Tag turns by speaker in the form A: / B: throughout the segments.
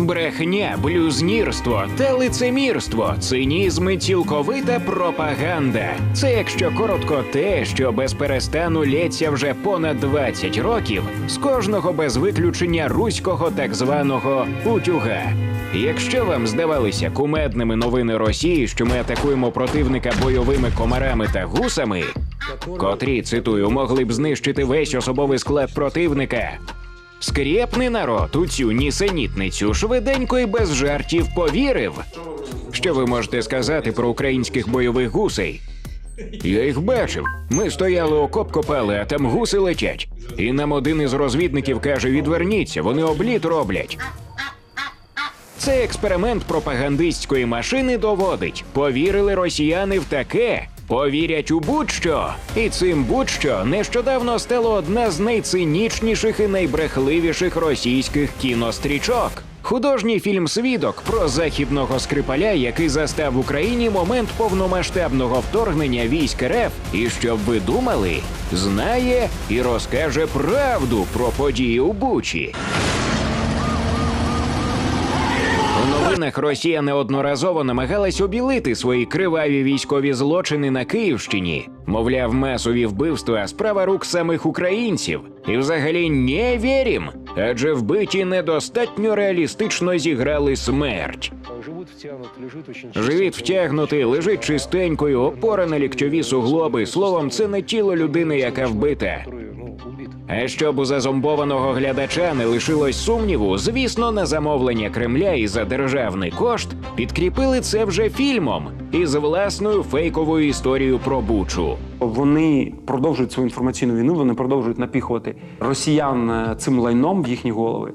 A: Брехня, блюзнірство та лицемірство, цинізм і цілковита пропаганда. Це, якщо коротко, те, що без перестану лється вже понад 20 років з кожного без виключення руського так званого утюга. Якщо вам здавалися кумедними новини Росії, що ми атакуємо противника бойовими комарами та гусами, котрі цитую, могли б знищити весь особовий склад противника. Скрєпний народ у цю нісенітницю швиденько і без жартів повірив. Що ви можете сказати про українських бойових гусей? Я їх бачив. Ми стояли окоп копали, а там гуси летять. І нам один із розвідників каже: відверніться, вони обліт роблять. Це експеримент пропагандистської машини доводить. Повірили росіяни в таке, повірять у будь-що. І цим будь-що нещодавно стало одна з найцинічніших і найбрехливіших російських кінострічок. Художній фільм Свідок про західного скрипаля, який застав в Україні момент повномасштабного вторгнення військ РФ, і щоб ви думали, знає і розкаже правду про події у Бучі. У новинах Росія неодноразово намагалась обілити свої криваві військові злочини на Київщині. Мовляв, масові вбивства справа рук самих українців. І взагалі не вірім, адже вбиті недостатньо реалістично зіграли смерть. Живіт втягнутий, лежить чистенькою, опора на ліктьові суглоби. Словом, це не тіло людини, яка вбита. А щоб у зазомбованого глядача не лишилось сумніву, звісно, на замовлення Кремля і за державний кошт підкріпили це вже фільмом із власною фейковою історією про Бучу.
B: Вони продовжують свою інформаційну війну, вони продовжують напіхувати росіян е, цим лайном в їхні голови.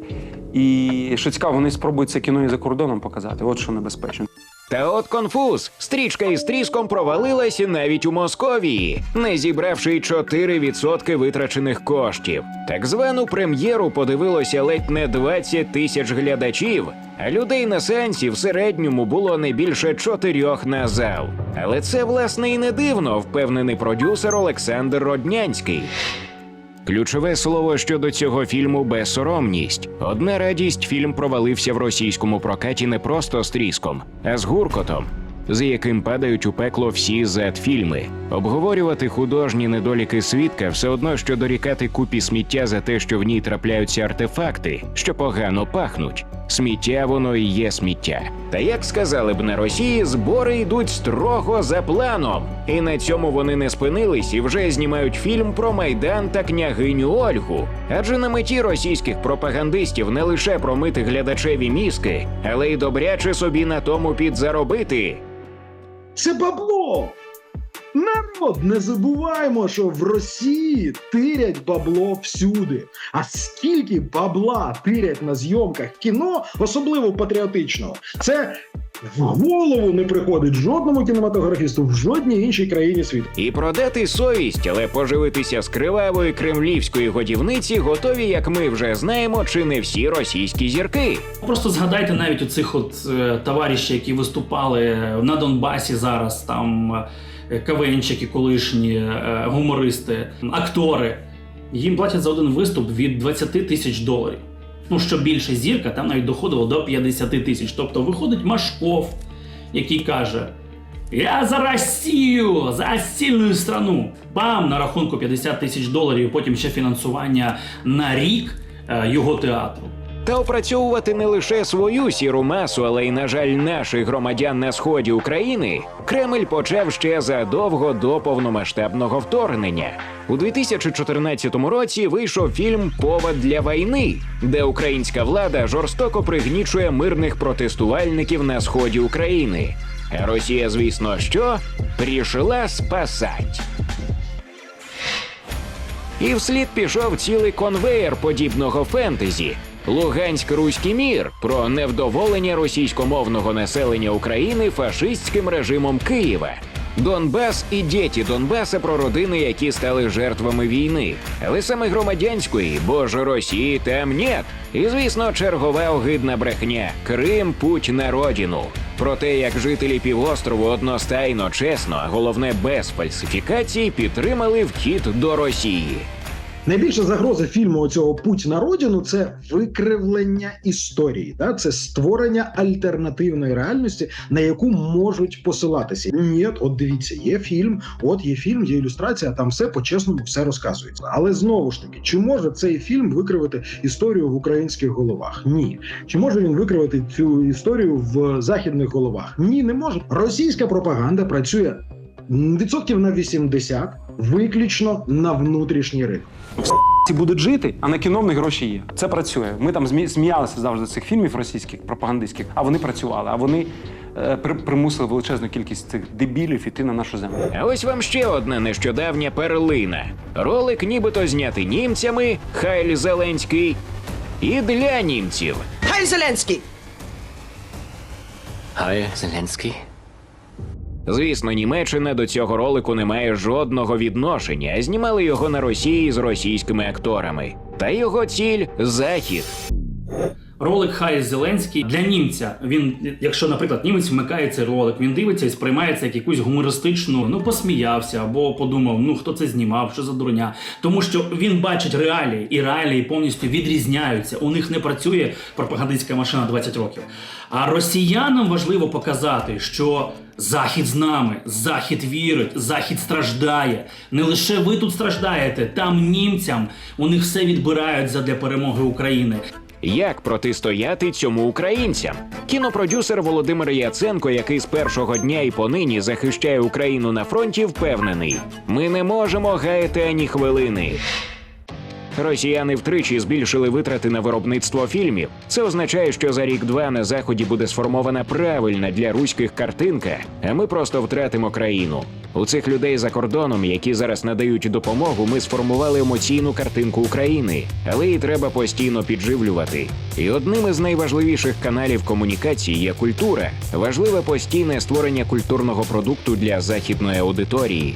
B: І що цікаво, вони спробують це кіно і за кордоном показати. От що небезпечно.
A: Та от конфуз. Стрічка із тріском провалилась навіть у Московії, не зібравши 4% витрачених коштів. Так звану прем'єру подивилося ледь не 20 тисяч глядачів, а людей на сеансі в середньому було не більше чотирьох на зал. Але це власне і не дивно, впевнений продюсер Олександр Роднянський. Ключове слово щодо цього фільму безсоромність. Одна радість фільм провалився в російському прокаті не просто з тріском, а з гуркотом, з яким падають у пекло всі зет-фільми. Обговорювати художні недоліки свідка все одно, що дорікати купі сміття за те, що в ній трапляються артефакти, що погано пахнуть. Сміття воно і є сміття. Та як сказали б на Росії, збори йдуть строго за планом. І на цьому вони не спинились і вже знімають фільм про майдан та княгиню Ольгу. Адже на меті російських пропагандистів не лише промити глядачеві мізки, але й добряче собі на тому підзаробити.
C: Це бабло. Народ, не забуваємо, що в Росії тирять бабло всюди. А скільки бабла тирять на зйомках кіно, особливо патріотичного, це в голову не приходить жодному кінематографісту в жодній іншій країні світу.
A: І продати совість, але поживитися з кривавої кремлівської годівниці готові, як ми вже знаємо, чи не всі російські зірки.
D: Просто згадайте навіть оцих от е, товаришів, які виступали на Донбасі зараз, там е, КВНчики, колишні е, гумористи, актори. Їм платять за один виступ від 20 тисяч доларів. Ну, що більше зірка, там навіть доходило до 50 тисяч. Тобто виходить Машков, який каже: Я за Росію, за сильну страну. Бам! На рахунку 50 тисяч доларів, потім ще фінансування на рік е, його театру.
A: Та опрацьовувати не лише свою сіру масу, але й, на жаль, наших громадян на сході України Кремль почав ще задовго до повномасштабного вторгнення. У 2014 році вийшов фільм Повод для війни, де українська влада жорстоко пригнічує мирних протестувальників на сході України. А Росія, звісно, що прийшла спасать. І вслід пішов цілий конвеєр подібного фентезі. Луганськ Руський мір про невдоволення російськомовного населення України фашистським режимом Києва. Донбас і діти Донбаса про родини, які стали жертвами війни, але саме громадянської, бо ж Росії там нет. І звісно, чергова огидна брехня Крим путь на родину. Про те, як жителі півострову одностайно, чесно, а головне без фальсифікацій, підтримали вхід до Росії.
C: Найбільша загроза фільму цього Путь на родину це викривлення історії, да? це створення альтернативної реальності, на яку можуть посилатися. Ні, от дивіться, є фільм, от є фільм, є ілюстрація, там все по-чесному все розказується. Але знову ж таки, чи може цей фільм викривати історію в українських головах? Ні. Чи може він викривати цю історію в західних головах? Ні, не може. Російська пропаганда працює відсотків на 80 виключно на внутрішній ринок.
B: Ці будуть жити, а на кіно в них гроші є. Це працює. Ми там сміялися завжди з цих фільмів російських пропагандистських, а вони працювали. А вони е, при- примусили величезну кількість цих дебілів іти на нашу землю.
A: А ось вам ще одна нещодавня перлина. Ролик нібито знятий німцями, Хайль Зеленський. І для німців.
E: Хай Зеленський!
A: Хай Зеленський. Звісно, Німеччина до цього ролику не має жодного відношення, знімали його на Росії з російськими акторами. Та його ціль захід.
D: Ролик Хай Зеленський для німця. Він, якщо, наприклад, німець вмикає цей ролик, він дивиться і сприймається як якусь гумористичну, ну посміявся або подумав, ну хто це знімав, що за дурня. Тому що він бачить реалії, і реалії повністю відрізняються. У них не працює пропагандистська машина 20 років. А росіянам важливо показати, що Захід з нами, Захід вірить, Захід страждає. Не лише ви тут страждаєте, там німцям у них все відбирають задля перемоги України.
A: Як протистояти цьому українцям? Кінопродюсер Володимир Яценко, який з першого дня і понині захищає Україну на фронті, впевнений: ми не можемо гаяти ані хвилини. Росіяни втричі збільшили витрати на виробництво фільмів. Це означає, що за рік-два на заході буде сформована правильна для руських картинка, а ми просто втратимо країну. У цих людей за кордоном, які зараз надають допомогу, ми сформували емоційну картинку України, але її треба постійно підживлювати. І одним із найважливіших каналів комунікації є культура. Важливе постійне створення культурного продукту для західної аудиторії.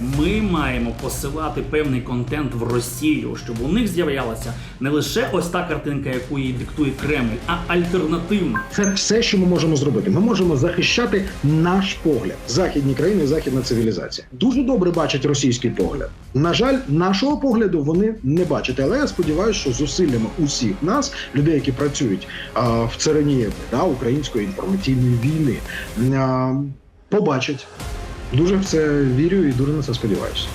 D: Ми маємо посилати певний контент в Росію, щоб у них з'являлася не лише ось та картинка, яку їй диктує Кремль, а альтернативна.
C: Це все, що ми можемо зробити. Ми можемо захищати наш погляд. Західні країни, західна цивілізація дуже добре бачать російський погляд. На жаль, нашого погляду вони не бачать. Але я сподіваюся, що зусиллями усіх нас, людей, які працюють а, в царині да, української інформаційної війни, а, побачать. Дуже в це вірю і дуже на це сподіваюся.